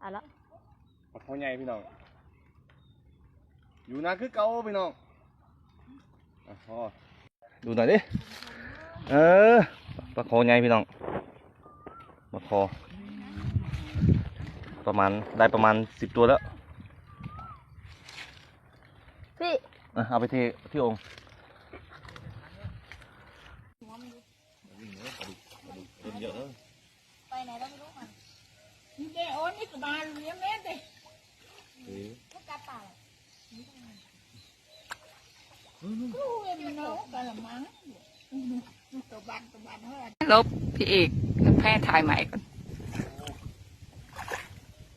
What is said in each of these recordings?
เอาละปลาคอใหญ่พี่น้อง อยู่นะคือเก่าพี่น้องอะพอดูหน่อยดิ เออปลาคอใหญ่พี่น้องปลาคอ ประมาณได้ประมาณสิบตัวแล้ว พี่อะเอาไปเทที่องค์ไปไหนแล้วไม่รู้มันนี่เด้โอ้นี่ก็มาเลี้ยงแม่เด้ลูกกระต่ายกูเอ็มน้องกะ ละมังตัวบันตัวบันเฮ้ยลบพี่เอกแพร่ถ่ายใหม่ก่อน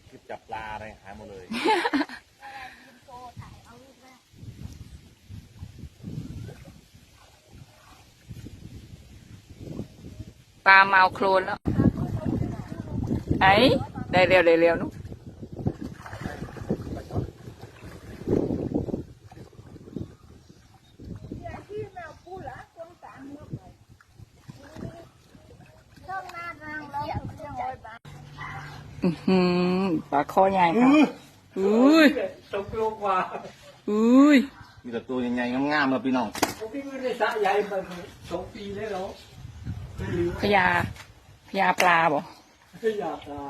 คือจับปลาอะไรหายหมดเลยโตถ่ายเอารูปแรกปลาเมาโครนแล้ว ไอ้ ได้เร็วได้เร็วนุ๊กช่องหน้าทางแล้วเรื่องร้อยบาทอื้อหือปลาคอใหญ่ครับอุ้ยตกลงกว่าอุ้ย มีแต่ตัวใหญ่ๆงามๆเลยพี่น้องผมพี่ไม่ได้สระใหญ่มาสองปีแล้วเนาะไม่รู้พญาพญาปลาบ่ไม่อยากลา